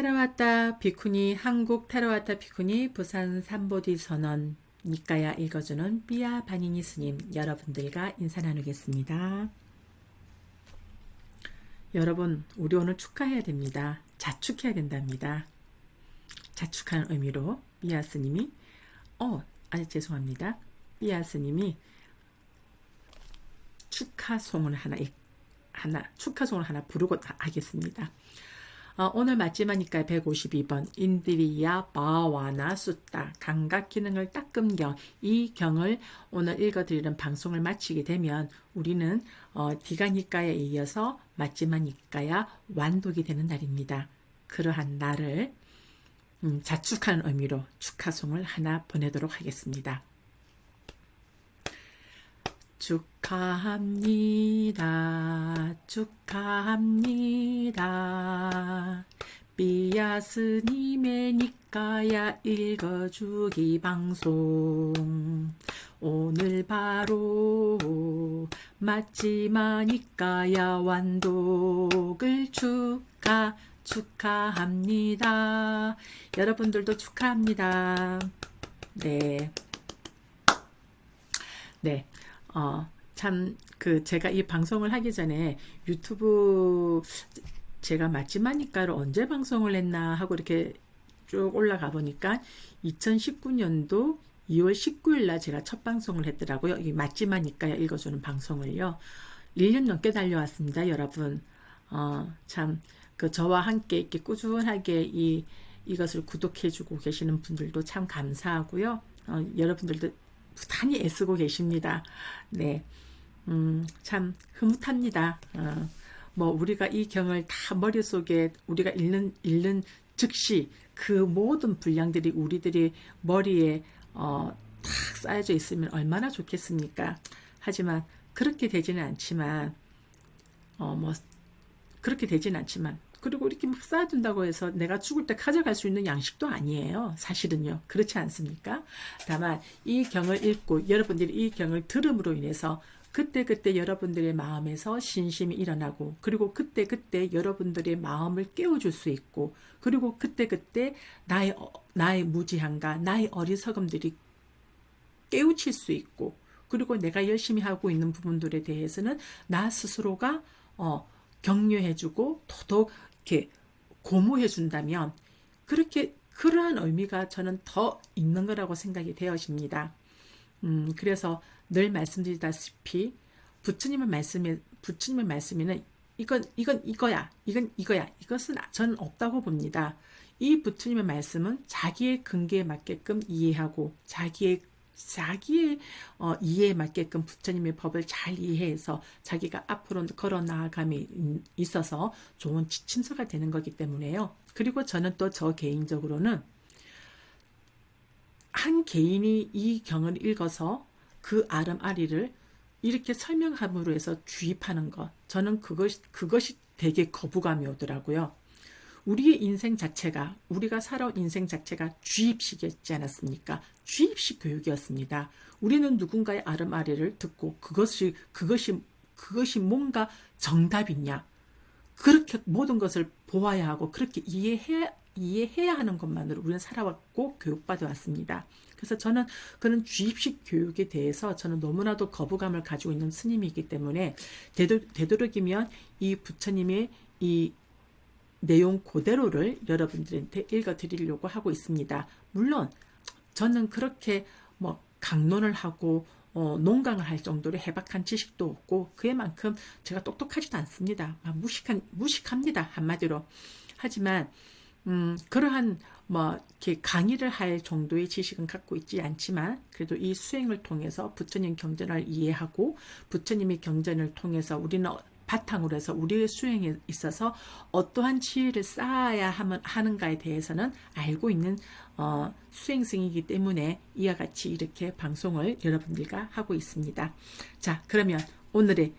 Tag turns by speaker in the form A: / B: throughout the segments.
A: 테라와타 비쿠니 한국 테라와타 비쿠니 부산 삼보디 선언 니까야 읽어주는 삐아 바니니 스님 여러분들과 인사 나누겠습니다. 여러분 우리 오늘 축하해야 됩니다. 자축해야 된답니다. 자축하는 의미로 삐아 스님이 어 아주 죄송합니다. 삐아 스님이 축하송을 하나 읽- 하나 축하송을 하나 부르고 하겠습니다. 어, 오늘 맞지마니까 152번 인드리야 바와나 숫다 감각 기능을 닦음경 이 경을 오늘 읽어드리는 방송을 마치게 되면 우리는 어, 디가니까에 이어서 맞지마니까야 완독이 되는 날입니다. 그러한 날을 음, 자축하는 의미로 축하송을 하나 보내도록 하겠습니다. 축하합니다. 축하합니다. 삐아스님의 니까야 읽어주기 방송. 오늘 바로 맞지마니까야 완독을 축하, 축하합니다. 여러분들도 축하합니다. 네. 네. 어, 참, 그, 제가 이 방송을 하기 전에 유튜브 제가 맞지마니까를 언제 방송을 했나 하고 이렇게 쭉 올라가 보니까 2019년도 2월 19일 날 제가 첫 방송을 했더라고요. 이 맞지마니까 읽어주는 방송을요. 1년 넘게 달려왔습니다, 여러분. 어, 참, 그 저와 함께 이렇게 꾸준하게 이, 이것을 구독해주고 계시는 분들도 참 감사하고요. 어, 여러분들도 부단히 애쓰고 계십니다. 네. 음, 참 흐뭇합니다. 어, 뭐 우리가 이 경을 다 머릿속에 우리가 읽는 읽는 즉시 그 모든 분량들이 우리들이 머리에 어, 탁 쌓여져 있으면 얼마나 좋겠습니까? 하지만 그렇게 되지는 않지만 어, 뭐 그렇게 되지는 않지만 그리고 이렇게 막 쌓아둔다고 해서 내가 죽을 때 가져갈 수 있는 양식도 아니에요. 사실은요. 그렇지 않습니까? 다만 이 경을 읽고 여러분들이 이 경을 들음으로 인해서 그때그때 여러분들의 마음에서 신심이 일어나고 그리고 그때 그때 여러분들의 마음을 깨워줄 수 있고 그리고 그때그때 나의 어- 나의 무지함과 나의 어리석음들이 깨우칠 수 있고 그리고 내가 열심히 하고 있는 부분들에 대해서는 나 스스로가 어, 격려해주고 더더욱 이렇게 고무해 준다면 그렇게 그러한 의미가 저는 더 있는 거라고 생각이 되어집니다. 음, 그래서 늘 말씀드리다시피 부처님의 말씀에 부처님의 말씀에는 이건 이건 이거야 이건 이거야 이것은 저는 없다고 봅니다. 이 부처님의 말씀은 자기의 근기에 맞게끔 이해하고 자기의 자기의 어, 이해에 맞게끔 부처님의 법을 잘 이해해서 자기가 앞으로 걸어 나아감이 있어서 좋은 지침서가 되는 거기 때문에요. 그리고 저는 또 저 개인적으로는 한 개인이 이 경을 읽어서 그 아름아리를 이렇게 설명함으로 해서 주입하는 것. 저는 그것이, 그것이 되게 거부감이 오더라고요. 우리의 인생 자체가, 우리가 살아온 인생 자체가 주입식이었지 않았습니까? 주입식 교육이었습니다. 우리는 누군가의 아름아리를 듣고 그것이, 그것이, 그것이 뭔가 정답이냐. 그렇게 모든 것을 보아야 하고 그렇게 이해해야, 이해해야 하는 것만으로 우리는 살아왔고 교육받아 왔습니다. 그래서 저는 그런 주입식 교육에 대해서 저는 너무나도 거부감을 가지고 있는 스님이기 때문에 되도, 되도록이면 이 부처님의 이 내용 그대로를 여러분들한테 읽어 드리려고 하고 있습니다. 물론 저는 그렇게 뭐 강론을 하고 어, 농강을 할 정도로 해박한 지식도 없고 그에만큼 제가 똑똑하지도 않습니다. 막 무식한 무식합니다 한마디로. 하지만 음, 그러한 뭐 이렇게 강의를 할 정도의 지식은 갖고 있지 않지만 그래도 이 수행을 통해서 부처님 경전을 이해하고 부처님의 경전을 통해서 우리는 바탕으로 해서 우리의 수행에 있어서 어떠한 지혜를 쌓아야 하는가에 대해서는 알고 있는 어, 수행승이기 때문에 이와 같이 이렇게 방송을 여러분들과 하고 있습니다. 자, 그러면 오늘의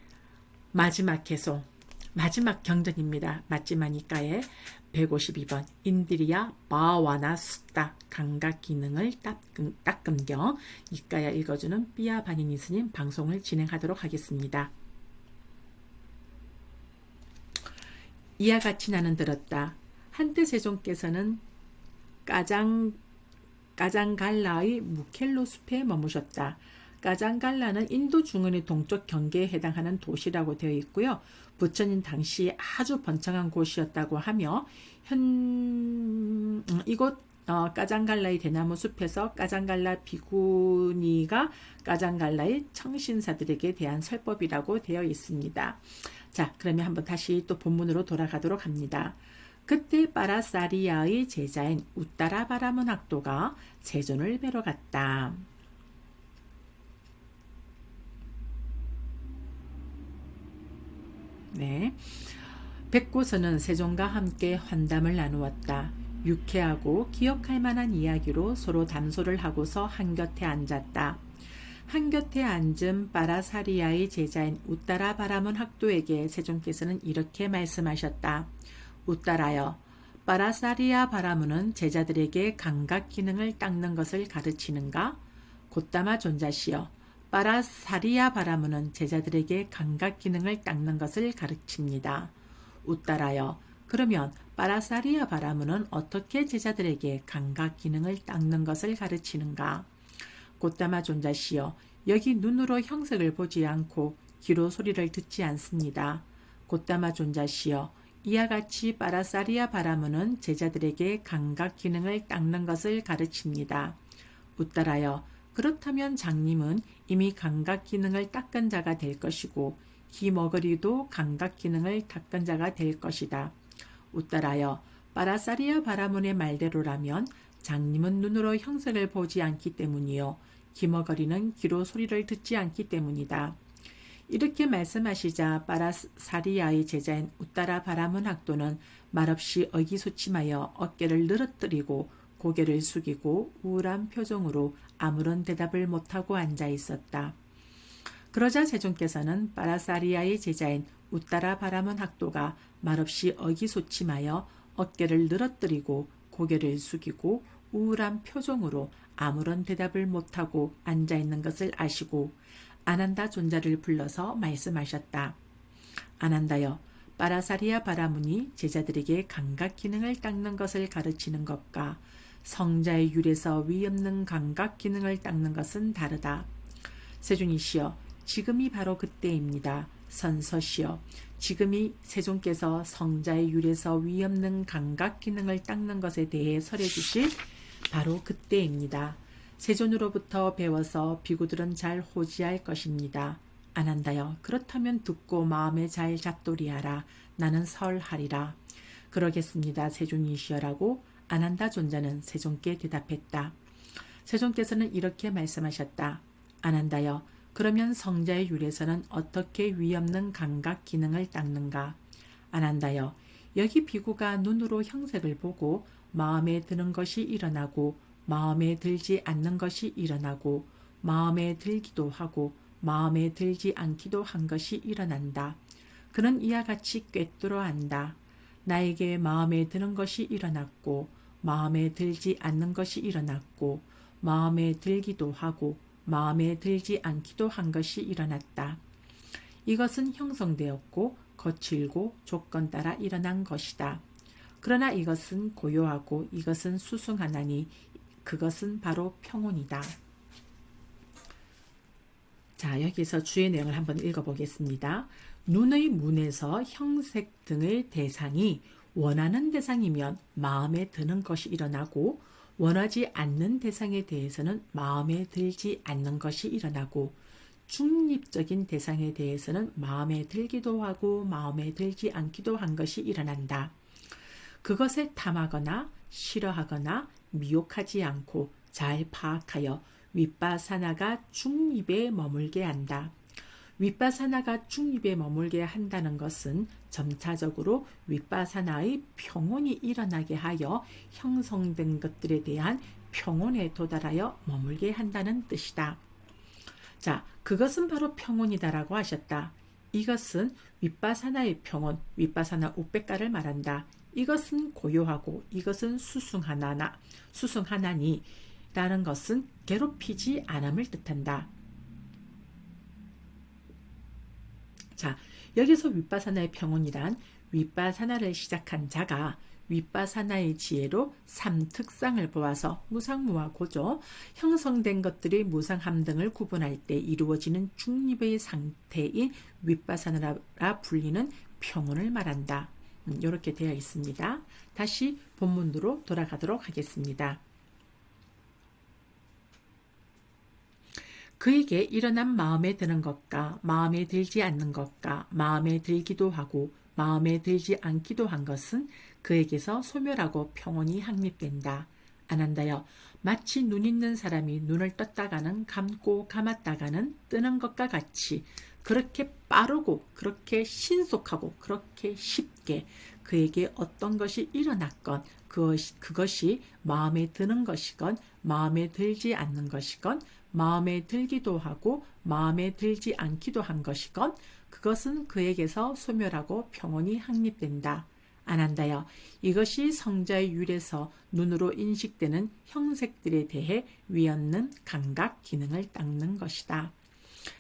A: 마지막 개송, 마지막 경전입니다. 맞지마니까의 152번 인드리야 바와나 수다 감각 기능을 닦음, 닦음경 니까야 읽어주는 삐아 바니니 스님 방송을 진행하도록 하겠습니다. 이와 같이 나는 들었다. 한때 세종께서는 까장 까장갈라의 무켈로 숲에 머무셨다. 까장갈라는 인도 중원의 동쪽 경계에 해당하는 도시라고 되어 있고요. 부처님 당시 아주 번창한 곳이었다고 하며 현 음, 이곳 어, 까장갈라의 대나무 숲에서 까장갈라 비구니가 까장갈라의 청신사들에게 대한 설법이라고 되어 있습니다. 자, 그러면 한번 다시 또 본문으로 돌아가도록 합니다. 그때 파라사리아의 제자인 우따라 바라문 학도가 세존을 뵈러 갔다. 네. 백고서는 세종과 함께 환담을 나누었다. 유쾌하고 기억할 만한 이야기로 서로 담소를 하고서 한곁에 앉았다. 한곁에 앉은 파라사리아의 제자인 우따라 바라문 학도에게 세종께서는 이렇게 말씀하셨다. 우따라여, 파라사리아 바라문은 제자들에게 감각 기능을 닦는 것을 가르치는가? 곧다마 존자시여, 파라사리아 바라문은 제자들에게 감각 기능을 닦는 것을 가르칩니다. 우따라여, 그러면 파라사리아 바라문은 어떻게 제자들에게 감각 기능을 닦는 것을 가르치는가? 곧다마 존자시여, 여기 눈으로 형색을 보지 않고 귀로 소리를 듣지 않습니다. 곧다마 존자시여, 이와 같이 파라사리아 바라문은 제자들에게 감각 기능을 닦는 것을 가르칩니다. 웃따라여, 그렇다면 장님은 이미 감각 기능을 닦은 자가 될 것이고, 귀 먹으리도 감각 기능을 닦은 자가 될 것이다. 웃따라여, 파라사리아 바라문의 말대로라면 장님은 눈으로 형색을 보지 않기 때문이요. 귀머거리는 귀로 소리를 듣지 않기 때문이다. 이렇게 말씀하시자 파라사리아의 제자인 우따라 바라문 학도는 말없이 의기소침하여 어깨를 늘어뜨리고 고개를 숙이고 우울한 표정으로 아무런 대답을 못하고 앉아 있었다. 그러자 세종께서는 파라사리아의 제자인 우따라 바라문 학도가 말없이 의기소침하여 어깨를 늘어뜨리고 고개를 숙이고 우울한 표정으로 아무런 대답을 못하고 앉아 있는 것을 아시고 아난다 존자를 불러서 말씀하셨다. 아난다여, 파라사리아 바라문이 제자들에게 감각 기능을 닦는 것을 가르치는 것과 성자의 율에서 위없는 감각 기능을 닦는 것은 다르다. 세종이시여, 지금이 바로 그때입니다. 선서시여, 지금이 세종께서 성자의 율에서 위없는 감각 기능을 닦는 것에 대해 설해 주실 바로 그때입니다. 세존으로부터 배워서 비구들은 잘 호지할 것입니다. 안 한다요. 그렇다면 듣고 마음에 잘 잡돌이하라. 나는 설하리라. 그러겠습니다. 세존이시여라고 안 한다 존자는 세종께 대답했다. 세종께서는 이렇게 말씀하셨다. 안 한다요. 그러면 성자의 율에서는 어떻게 위없는 감각 기능을 닦는가? 안 한다요. 여기 비구가 눈으로 형색을 보고 마음에 드는 것이 일어나고 마음에 들지 않는 것이 일어나고 마음에 들기도 하고 마음에 들지 않기도 한 것이 일어난다. 그는 이와 같이 꿰뚫어 안다. 나에게 마음에 드는 것이 일어났고 마음에 들지 않는 것이 일어났고 마음에 들기도 하고 마음에 들지 않기도 한 것이 일어났다. 이것은 형성되었고 거칠고 조건 따라 일어난 것이다. 그러나 이것은 고요하고 이것은 수승하나니 그것은 바로 평온이다. 자, 여기서 주의 내용을 한번 읽어보겠습니다. 눈의 문에서 형색 등의 대상이 원하는 대상이면 마음에 드는 것이 일어나고 원하지 않는 대상에 대해서는 마음에 들지 않는 것이 일어나고 중립적인 대상에 대해서는 마음에 들기도 하고 마음에 들지 않기도 한 것이 일어난다. 그것에 탐하거나 싫어하거나 미혹하지 않고 잘 파악하여 윗바사나가 중립에 머물게 한다. 윗바사나가 중립에 머물게 한다는 것은 점차적으로 윗바사나의 평온이 일어나게 하여 형성된 것들에 대한 평온에 도달하여 머물게 한다는 뜻이다. 자, 그것은 바로 평온이다라고 하셨다. 이것은 윗바사나의 평온, 윗바사나 우백가를 말한다. 이것은 고요하고 이것은 수승하나나 수승하나니 라는 것은 괴롭히지 않음을 뜻한다. 자, 여기서 윗바사나의 평온이란 윗바사나를 시작한 자가 윗바사나의 지혜로 삼특상을 보아서 무상무하고죠. 형성된 것들이 무상함 등을 구분할 때 이루어지는 중립의 상태인 윗바사나라 불리는 평온을 말한다. 음, 이렇게 되어 있습니다. 다시 본문으로 돌아가도록 하겠습니다. 그에게 일어난 마음에 드는 것과 마음에 들지 않는 것과 마음에 들기도 하고 마음에 들지 않기도 한 것은 그에게서 소멸하고 평온이 확립된다. 안한다여 마치 눈 있는 사람이 눈을 떴다가는 감고 감았다가는 뜨는 것과 같이 그렇게 빠르고 그렇게 신속하고 그렇게 쉽게 그에게 어떤 것이 일어났건 그것이, 그것이 마음에 드는 것이건 마음에 들지 않는 것이건 마음에 들기도 하고 마음에 들지 않기도 한 것이건 그것은 그에게서 소멸하고 평온이 확립된다. 안 한다여 이것이 성자의 율에서 눈으로 인식되는 형색들에 대해 위없는 감각 기능을 닦는 것이다.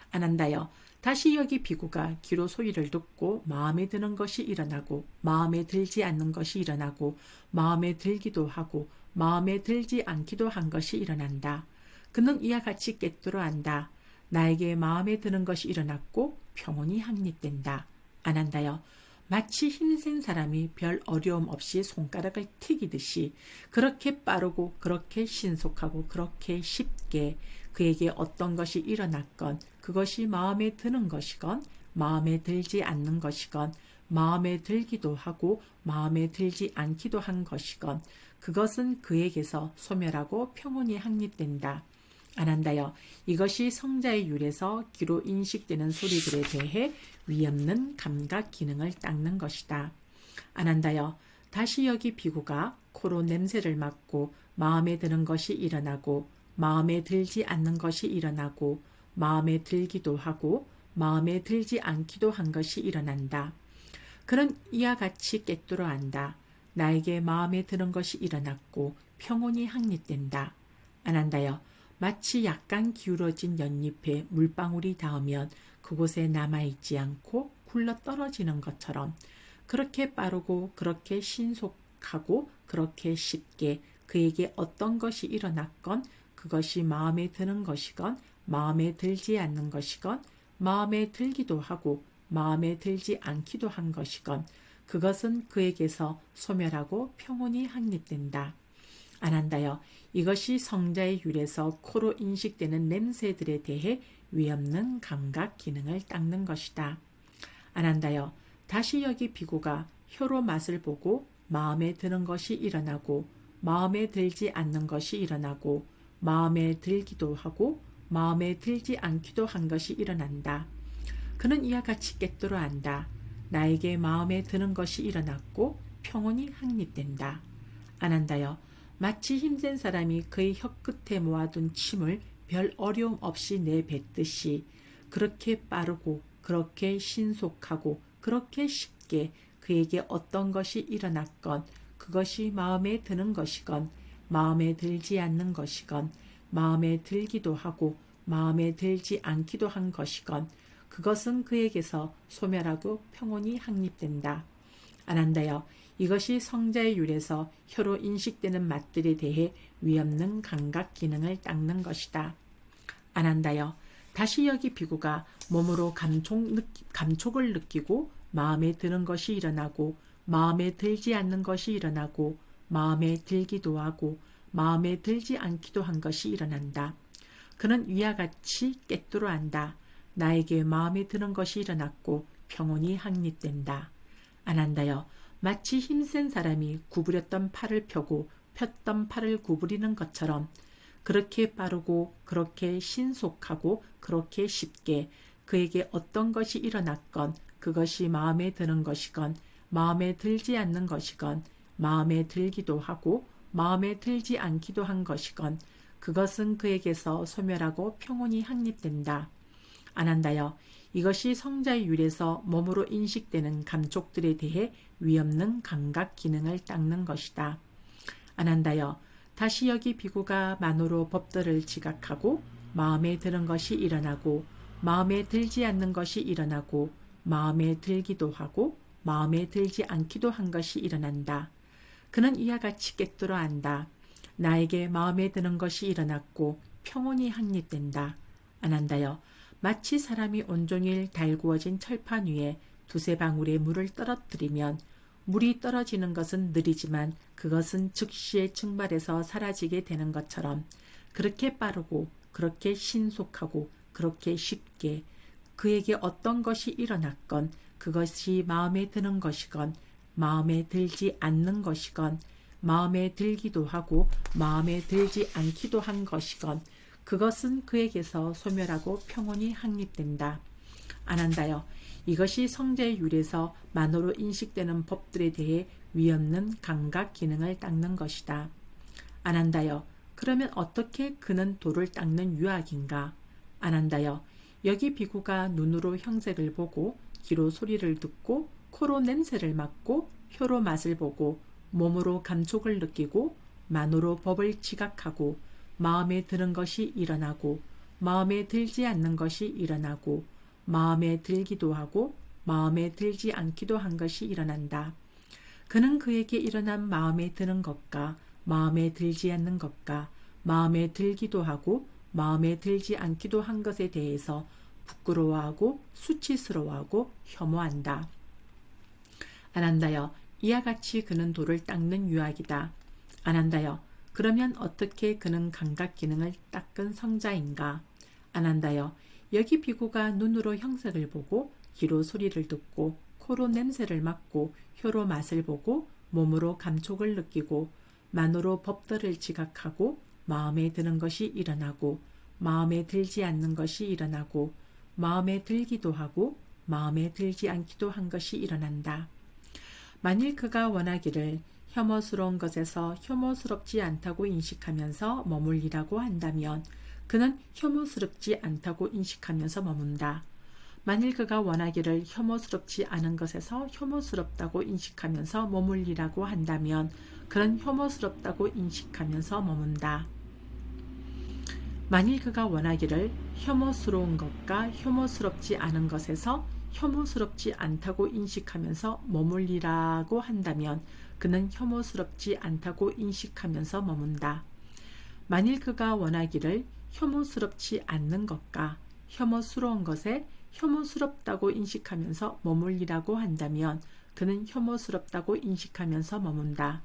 A: 안 한다여 다시 여기 비구가 귀로 소리를 듣고 마음에 드는 것이 일어나고 마음에 들지 않는 것이 일어나고 마음에 들기도 하고 마음에 들지 않기도 한 것이 일어난다. 그는 이와 같이 깨뜨려 안다. 나에게 마음에 드는 것이 일어났고 평온이 확립된다. 안 한다여 마치 힘센 사람이 별 어려움 없이 손가락을 튀기듯이 그렇게 빠르고 그렇게 신속하고 그렇게 쉽게 그에게 어떤 것이 일어났건 그것이 마음에 드는 것이건 마음에 들지 않는 것이건 마음에 들기도 하고 마음에 들지 않기도 한 것이건 그것은 그에게서 소멸하고 평온이 확립된다. 안 한다여 이것이 성자의 율에서 귀로 인식되는 소리들에 대해 위없는 감각 기능을 닦는 것이다. 안 한다여 다시 여기 비구가 코로 냄새를 맡고 마음에 드는 것이 일어나고 마음에 들지 않는 것이 일어나고 마음에 들기도 하고 마음에 들지 않기도 한 것이 일어난다. 그는 이와 같이 깨뚫어 안다. 나에게 마음에 드는 것이 일어났고 평온이 확립된다. 안 한다여 마치 약간 기울어진 연잎에 물방울이 닿으면 그곳에 남아있지 않고 굴러 떨어지는 것처럼 그렇게 빠르고 그렇게 신속하고 그렇게 쉽게 그에게 어떤 것이 일어났건 그것이 마음에 드는 것이건 마음에 들지 않는 것이건 마음에 들기도 하고 마음에 들지 않기도 한 것이건 그것은 그에게서 소멸하고 평온이 확립된다. 안 한다여 이것이 성자의 율에서 코로 인식되는 냄새들에 대해 위없는 감각 기능을 닦는 것이다. 안 한다여 다시 여기 비구가 혀로 맛을 보고 마음에 드는 것이 일어나고 마음에 들지 않는 것이 일어나고 마음에 들기도 하고 마음에 들지 않기도 한 것이 일어난다. 그는 이와 같이 깨뜨려 안다. 나에게 마음에 드는 것이 일어났고 평온이 확립된다. 안 한다여 마치 힘센 사람이 그의 혀끝에 모아둔 침을 별 어려움 없이 내뱉듯이 그렇게 빠르고 그렇게 신속하고 그렇게 쉽게 그에게 어떤 것이 일어났건 그것이 마음에 드는 것이건 마음에 들지 않는 것이건 마음에 들기도 하고 마음에 들지 않기도 한 것이건 그것은 그에게서 소멸하고 평온이 확립된다. 안 한다여 이것이 성자의 율에서 혀로 인식되는 맛들에 대해 위없는 감각 기능을 닦는 것이다. 안 한다여 다시 여기 비구가 몸으로 감촉, 감촉 을 느끼고 마음에 드는 것이 일어나고 마음에 들지 않는 것이 일어나고 마음에 들기도 하고 마음에 들지 않기도 한 것이 일어난다. 그는 위와 같이 깨뚫어 안다. 나에게 마음에 드는 것이 일어났고 평온이 확립된다. 안 한다여 마치 힘센 사람이 구부렸던 팔을 펴고 폈던 팔을 구부리는 것처럼 그렇게 빠르고 그렇게 신속하고 그렇게 쉽게 그에게 어떤 것이 일어났건 그것이 마음에 드는 것이건 마음에 들지 않는 것이건 마음에 들기도 하고 마음에 들지 않기도 한 것이건 그것은 그에게서 소멸하고 평온이 확립된다. 안 한다여 이것이 성자의 율에서 몸으로 인식되는 감촉들에 대해 위없는 감각 기능을 닦는 것이다. 안 한다여 다시 여기 비구가 만으로 법들을 지각하고 마음에 드는 것이 일어나고 마음에 들지 않는 것이 일어나고 마음에 들기도 하고 마음에 들지 않기도 한 것이 일어난다. 그는 이와 같이 깨뜨려 안다. 나에게 마음에 드는 것이 일어났고 평온이 확립된다. 안 한다요. 마치 사람이 온종일 달구어진 철판 위에 두세 방울의 물을 떨어뜨리면 물이 떨어지는 것은 느리지만 그것은 즉시에 증발해서 사라지게 되는 것처럼 그렇게 빠르고 그렇게 신속하고 그렇게 쉽게 그에게 어떤 것이 일어났건 그것이 마음에 드는 것이건 마음에 들지 않는 것이건 마음에 들기도 하고 마음에 들지 않기도 한 것이건 그것은 그에게서 소멸하고 평온이 확립된다. 안 한다요. 이것이 성제율에서 만호로 인식되는 법들에 대해 위없는 감각 기능을 닦는 것이다. 안 한다요. 그러면 어떻게 그는 돌을 닦는 유학인가? 안 한다요. 여기 비구가 눈으로 형색을 보고 귀로 소리를 듣고 코로 냄새를 맡고 혀로 맛을 보고 몸으로 감촉을 느끼고 만으로 법을 지각하고 마음에 드는 것이 일어나고 마음에 들지 않는 것이 일어나고 마음에 들기도 하고 마음에 들지 않기도 한 것이 일어난다. 그는 그에게 일어난 마음에 드는 것과 마음에 들지 않는 것과 마음에 들기도 하고 마음에 들지 않기도 한 것에 대해서 부끄러워하고 수치스러워하고 혐오한다. 안 한다여 이와 같이 그는 돌을 닦는 유학이다. 안 한다여 그러면 어떻게 그는 감각 기능을 닦은 성자인가? 안 한다여 여기 비구가 눈으로 형색을 보고 귀로 소리를 듣고 코로 냄새를 맡고 혀로 맛을 보고 몸으로 감촉을 느끼고 만으로 법들을 지각하고 마음에 드는 것이 일어나고 마음에 들지 않는 것이 일어나고 마음에 들기도 하고 마음에 들지 않기도 한 것이 일어난다. 만일 그가 원하기를 혐오스러운 것에서 혐오스럽지 않다고 인식하면서 머물리라고 한다면 그는 혐오스럽지 않다고 인식하면서 머문다. 만일 그가 원하기를 혐오스럽지 않은 것에서 혐오스럽다고 인식하면서 머물리라고 한다면 그는 혐오스럽다고 인식하면서 머문다. 만일 그가 원하기를 혐오스러운 것과 혐오스럽지 않은 것에서 혐오스럽지 않다고 인식하면서 머물리라고 한다면 그는 혐오스럽지 않다고 인식하면서 머문다. 만일 그가 원하기를 혐오스럽지 않는 것과 혐오스러운 것에 혐오스럽다고 인식하면서 머물리라고 한다면 그는 혐오스럽다고 인식하면서 머문다.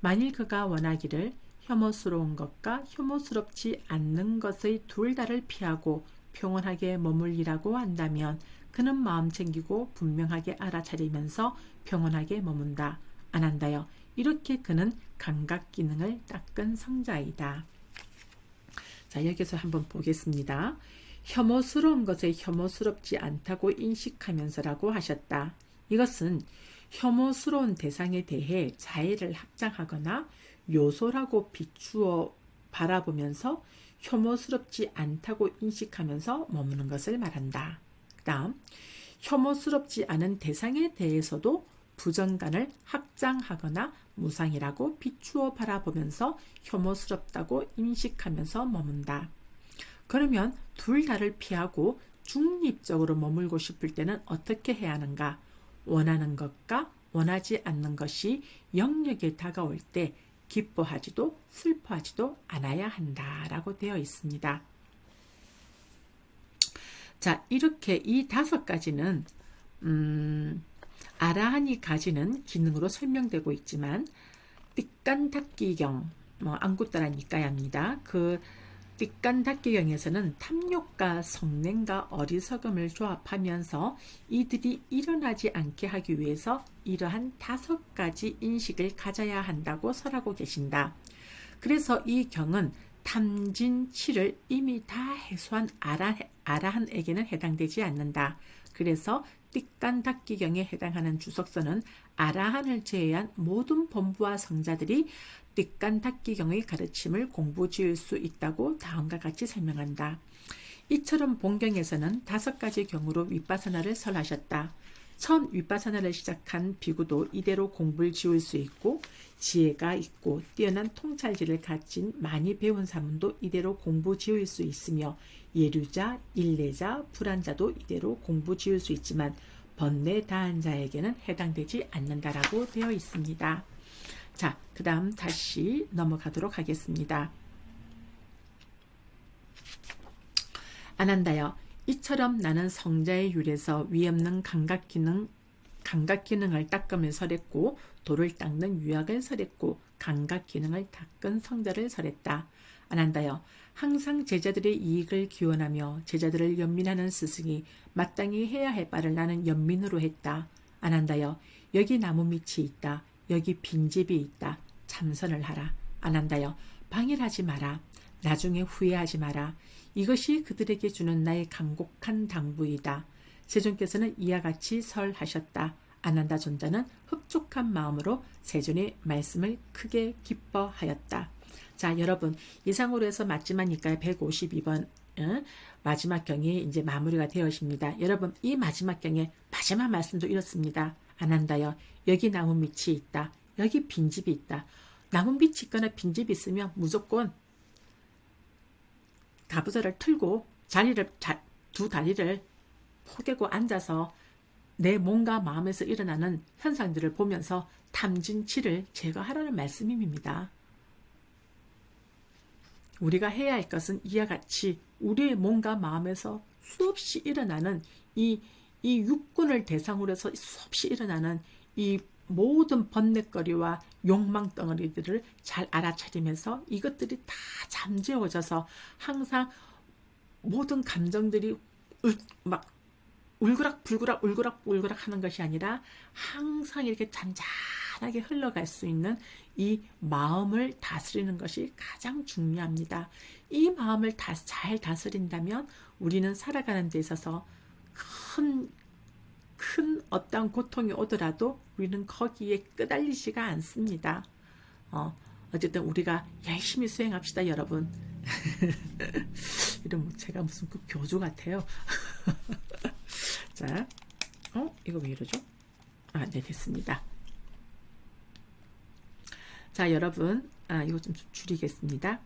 A: 만일 그가 원하기를 혐오스러운 것과 혐오스럽지 않는 것의 둘 다를 피하고 평온하게 머물리라고 한다면 그는 마음 챙기고 분명하게 알아차리면서 평온하게 머문다. 안 한다요. 이렇게 그는 감각 기능을 닦은 성자이다. 자, 여기서 한번 보겠습니다. 혐오스러운 것에 혐오스럽지 않다고 인식하면서라고 하셨다. 이것은 혐오스러운 대상에 대해 자해를 확장하거나 요소라고 비추어 바라보면서 혐오스럽지 않다고 인식하면서 머무는 것을 말한다. 그 다음, 혐오스럽지 않은 대상에 대해서도 부정간을 확장하거나 무상이라고 비추어 바라보면서 혐오스럽다고 인식하면서 머문다. 그러면 둘 다를 피하고 중립적으로 머물고 싶을 때는 어떻게 해야 하는가? 원하는 것과 원하지 않는 것이 영역에 다가올 때 기뻐하지도 슬퍼하지도 않아야 한다라고 되어 있습니다. 자, 이렇게 이 다섯 가지는 음, 아라한이 가지는 기능으로 설명되고 있지만 띠깐탁기경 뭐 안구따라 니까 합니다. 그 띠깐탁기경에서는 탐욕과 성냉과 어리석음을 조합하면서 이들이 일어나지 않게 하기 위해서 이러한 다섯 가지 인식을 가져야 한다고 설하고 계신다. 그래서 이 경은 탐진치를 이미 다 해소한 아라, 아라한에게는 해당되지 않는다. 그래서 띠깐닥기경에 해당하는 주석서는 아라한을 제외한 모든 본부와 성자들이 띠깐닥기경의 가르침을 공부 지을 수 있다고 다음과 같이 설명한다. 이처럼 본경에서는 다섯 가지 경우로 윗바사나를 설하셨다. 처음 윗바사나를 시작한 비구도 이대로 공부를 지을 수 있고 지혜가 있고 뛰어난 통찰지를 가진 많이 배운 사문도 이대로 공부 지을 수 있으며 예류자, 일례자, 불안자도 이대로 공부 지을 수 있지만 번뇌 다한 자에게는 해당되지 않는다라고 되어 있습니다. 자, 그 다음 다시 넘어가도록 하겠습니다. 안한다여 이처럼 나는 성자의 율에서 위없는 감각 기능 감각 기능을 닦으며 설했고 돌을 닦는 유약을 설했고 감각 기능을 닦은 성자를 설했다. 안한다여 항상 제자들의 이익을 기원하며 제자들을 연민하는 스승이 마땅히 해야 할 바를 나는 연민으로 했다. 안한다여 여기 나무 밑이 있다. 여기 빈집이 있다. 참선을 하라. 안한다여 방일하지 마라. 나중에 후회하지 마라. 이것이 그들에게 주는 나의 간곡한 당부이다. 세존께서는 이와 같이 설하셨다. 아난다 존자는 흡족한 마음으로 세존의 말씀을 크게 기뻐하였다. 자, 여러분 이상으로 해서 맞지마니까 152번 응? 마지막 경이 이제 마무리가 되었습니다. 여러분 이 마지막 경의 마지막 말씀도 이렇습니다. 안 한다요. 여기 나무 밑이 있다. 여기 빈집이 있다. 나무 밑이 있거나 빈집이 있으면 무조건 가부좌를 틀고 자리를 자, 두 다리를 포개고 앉아서 내 몸과 마음에서 일어나는 현상들을 보면서 탐진치를 제거하라는 말씀입니다. 우리가 해야 할 것은 이와 같이 우리의 몸과 마음에서 수없이 일어나는 이, 이 육군을 대상으로 해서 수없이 일어나는 이 모든 번뇌거리와 욕망 덩어리들을 잘 알아차리면서 이것들이 다 잠재워져서 항상 모든 감정들이 울, 막 울그락 불그락 울그락 불그락 하는 것이 아니라 항상 이렇게 잔잔 하게 흘러갈 수 있는 이 마음을 다스리는 것이 가장 중요합니다. 이 마음을 다, 잘 다스린다면 우리는 살아가는 데 있어서 큰, 큰 어떤 고통이 오더라도 우리는 거기에 끄달리지가 않습니다. 어, 어쨌든 우리가 열심히 수행합시다, 여러분. 이런 제가 무슨 그 교주 같아요. 자, 어, 이거 왜 이러죠? 아, 네, 됐습니다. 자, 여러분, 아, 이거 좀 줄이겠습니다.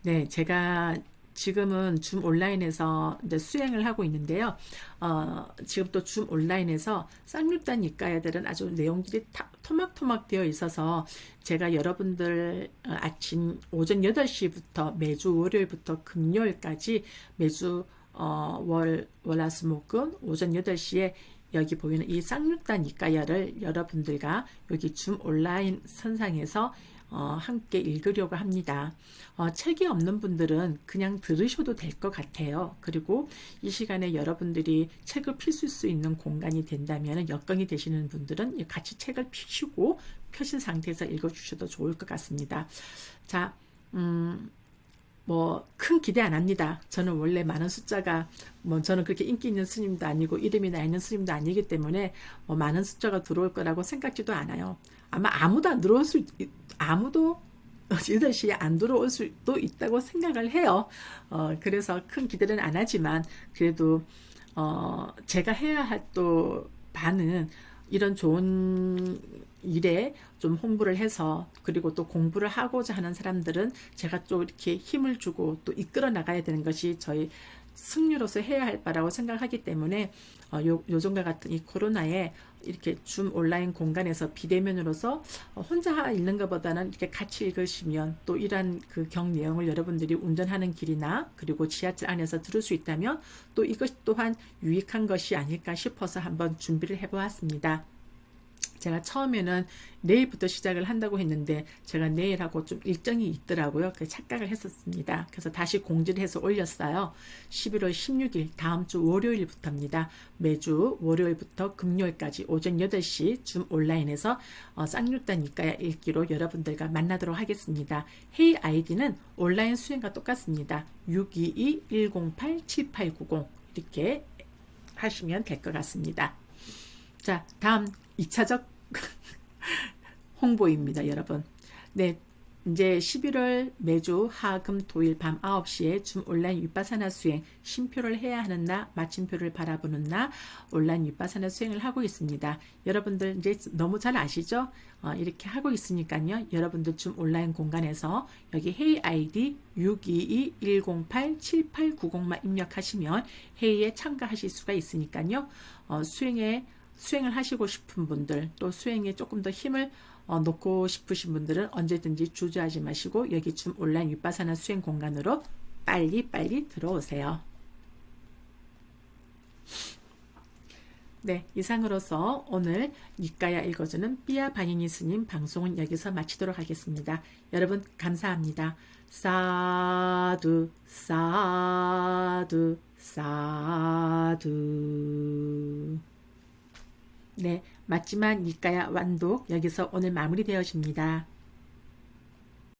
A: 네, 제가 지금은 줌 온라인에서 이제 수행을 하고 있는데요. 어, 지금 또 줌 온라인에서 쌍육단 이과야들은 아주 내용들이 타, 토막토막 되어 있어서 제가 여러분들 어, 아침 오전 8시부터 매주 월요일부터 금요일까지 매주 어, 월, 월화수목금 오전 8시에 여기 보이는 이 쌍육단 이과야를 여러분들과 여기 줌 온라인 선상에서 어, 함께 읽으려고 합니다. 어, 책이 없는 분들은 그냥 들으셔도 될 것 같아요. 그리고 이 시간에 여러분들이 책을 펴실 수 있는 공간이 된다면 여건이 되시는 분들은 같이 책을 피시고 펴신 상태에서 읽어주셔도 좋을 것 같습니다. 자, 음, 뭐, 큰 기대 안 합니다. 저는 원래 많은 숫자가, 뭐, 저는 그렇게 인기 있는 스님도 아니고, 이름이 나 있는 스님도 아니기 때문에, 뭐, 많은 숫자가 들어올 거라고 생각지도 않아요. 아마 아무도 안 들어올 수, 아무도 8시에 안 들어올 수도 있다고 생각을 해요. 어, 그래서 큰 기대는 안 하지만, 그래도, 어, 제가 해야 할 또 반은 이런 좋은 일에 좀 홍보를 해서 그리고 또 공부를 하고자 하는 사람들은 제가 또 이렇게 힘을 주고 또 이끌어 나가야 되는 것이 저희 승류로서 해야 할 바라고 생각하기 때문에 어, 요, 요즘과 같은 이 코로나에 이렇게 줌 온라인 공간에서 비대면으로서 어, 혼자 읽는 것보다는 이렇게 같이 읽으시면 또 이러한 그 경 내용을 여러분들이 운전하는 길이나 그리고 지하철 안에서 들을 수 있다면 또 이것 또한 유익한 것이 아닐까 싶어서 한번 준비를 해보았습니다. 제가 처음에는 내일부터 시작을 한다고 했는데 제가 내일하고 좀 일정이 있더라고요. 그 착각을 했었습니다. 그래서 다시 공지를 해서 올렸어요. 11월 16일 다음 주 월요일부터입니다. 매주 월요일부터 금요일까지 오전 8시 줌 온라인에서 어, 쌍육단 이과야 읽기로 여러분들과 만나도록 하겠습니다. 회의 아이디는 온라인 수행과 똑같습니다. 622-108-7890 이렇게 하시면 될 것 같습니다. 자, 다음 2차적 홍보입니다, 여러분. 네, 이제 11월 매주 하금 토일 밤 9시에 줌 온라인 윗바사나 수행 심표를 해야 하는 나 마침표를 바라보는 나 온라인 윗바사나 수행을 하고 있습니다. 여러분들 이제 너무 잘 아시죠? 어, 이렇게 하고 있으니까요. 여러분들 줌 온라인 공간에서 여기 회의 아이디 622-108-7890만 입력하시면 회의에 참가하실 수가 있으니까요. 어, 수행에 수행을 하시고 싶은 분들 또 수행에 조금 더 힘을 어, 놓고 싶으신 분들은 언제든지 주저하지 마시고 여기 줌 온라인 윗바사나 수행 공간으로 빨리 빨리 들어오세요. 네, 이상으로서 오늘 니까야 읽어주는 삐아 바니니 스님 방송은 여기서 마치도록 하겠습니다. 여러분 감사합니다. 사두 사두 사두 네, 맞지만 니까야 완독 여기서 오늘 마무리되어집니다.